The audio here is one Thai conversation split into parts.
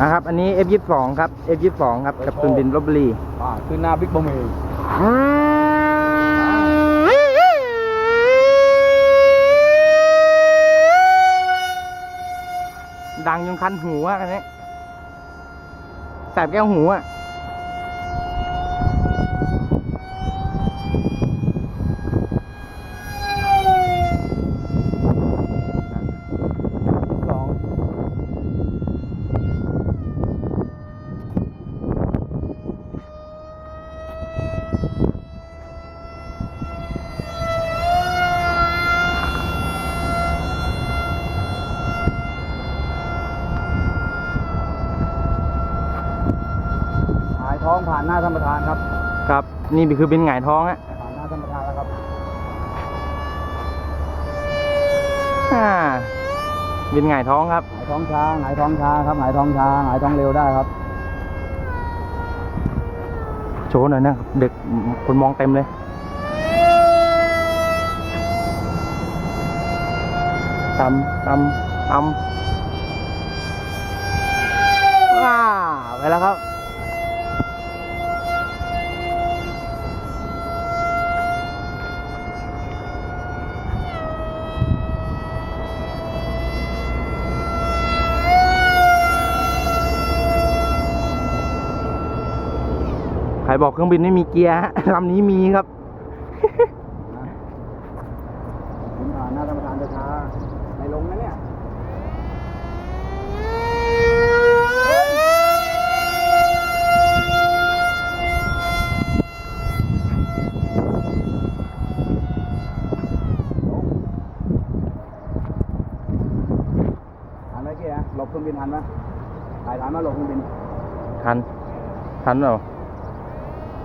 นะครับ อันนี้ F22 ครับ F22 ครับ กับตุนบินลบบุรีอ่าคือหน้าบิ๊กบอมเองดังจนคันหูอะอันนี้แสบแก้วหูอะ ท้องผ่านหน้าท่านประธานครับ ครับ นี่คือเป็นหงายท้องอะผ่านหน้าท่านประธานแล้วครับอ่าเป็นหงายท้องครับหายท้องช้าหายท้องช้าครับหายท้องช้าหายท้องเร็วได้ครับโชว์หน่อยนะเด็กคนมองเต็มเลยตำตำตำว้าไปแล้วครับ บอกเครื่องบินไม่มีเกียร์ฮะลำนี้มีครับ ผมผ่านหน้าท่านประธานจะช้าในลงนะเนี่ย ทันไหมพี่ฮะหลบเครื่องบินทันไหมถ่ายทันไหมหลบเครื่องบิน ทัน ทันเปล่า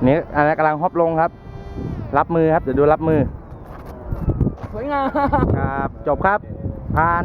นี่อันนี้กำลังฮอปลงครับ รับมือครับ เดี๋ยวดูรับมือ สวยงามครับ จบครับผ่าน